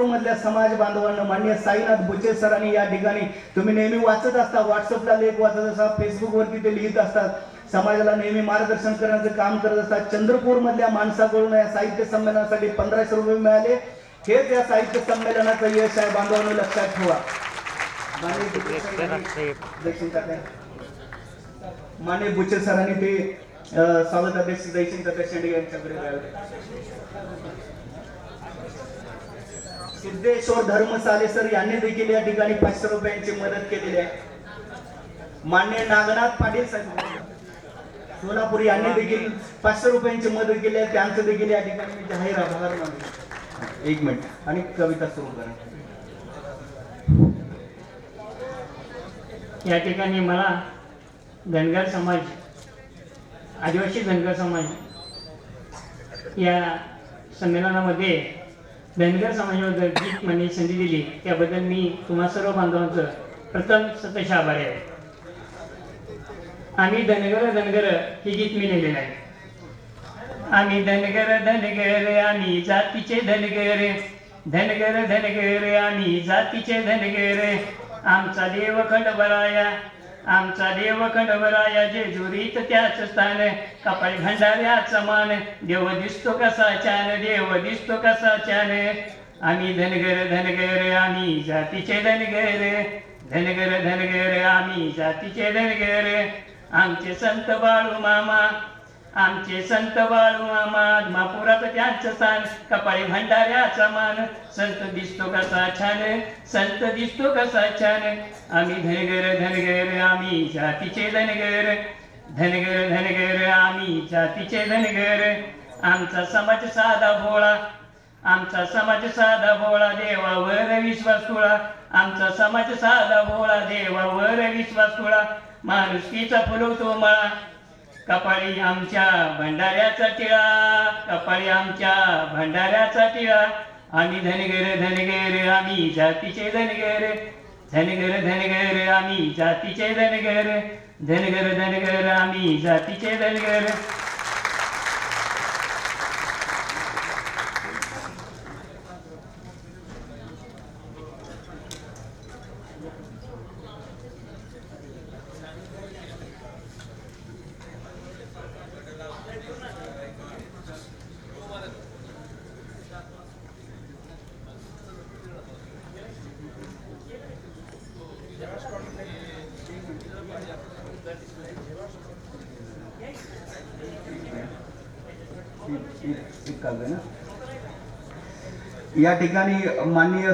मधल्या समाज बांधवांना मान्य साईनाथ बुचे सरांनी या ठिकाणी तुम्ही नेहमी वाचत असता व्हॉट्सअपला लेख वाचत असता फेसबुक वरती ते लिहित असतात. समाजाला नेहमी मार्गदर्शन करण्याचं काम करत असतात. चंद्रपूर मधल्या माणसाकडून या साहित्य संमेलनासाठी पंधराशे रुपये मिळाले. हेच या साहित्य संमेलनाचं यश आहे. बांधवांनी लक्षात ठेवा. माननीय बुचे सरांनी- ते स्वागत अध्यक्ष तात्या शेंडे यांच्याकडे. सिद्धेश्वर धर्मसाले सर यांनी देखील या ठिकाणी पाचशे रुपयांची मदत केलेली आहे. मान्य नागनाथ पाटील साहेब. सोलापूर यांनी देखील पाचशे रुपयांची मदत केली आहे. त्यांचं देखील या ठिकाणी मी जाहीर आभार मानतो एक मिनिट. आणि कविता सुरू करा. या ठिकाणी मला धनगर समाज आदिवासी धनगर समाज या संमेलनामध्ये धनगर समाजाबद्दल जी म्हणण्याची संधी दिली त्याबद्दल मी तुम्हा सर्व बांधवांचं प्रथम सतश आभारी आहे. आम्ही धनगर धनगर हे गीत मी लिहिलेलं आहे. आम्ही धनगर धनगर आम्ही जातीचे धनगर. धनगर धनगर आम्ही जातीचे धनगर. आमचा देव खंडबराया आमचा देव खंडबराया जेजुरीत त्याच स्थान. कपाळ भंडाऱ्याचा मान देव दिसतो कसा छान देव दिसतो कसा छान. आम्ही धनगर धनगर आम्ही जातीचे धनगर. धनगर धनगर आम्ही जातीचे धनगर. आमचे संत बाळू मामा आमचे संत बाळू मामा त्यांच त्यांचं स्थान कपाळी भंडाऱ्याचा मान. संत दिसतो कसा छान संत दिसतो कसा छान. आम्ही धनगर धनगर आम्ही जातीचे धनगर. धनगर धनगर आम्ही जातीचे धनगर. आमचा समाज साधा भोळा आमचा समाज साधा भोळा देवावर विश्वास तुळा आमचा समाज साधा भोळा देवावर विश्वास तुळा माणुसकीचा फुलवतो मळा कपाळी आमच्या भंडाऱ्याचा टिळा कपाळी आमच्या भंडाऱ्याचा टिळा. आम्ही धनगर धनगर आम्ही जातीचे धनगर. धनगर धनगर आम्ही जातीचे धनगर. धनगर धनगर आम्ही जातीचे धनगर. या ठिकाणी माननीय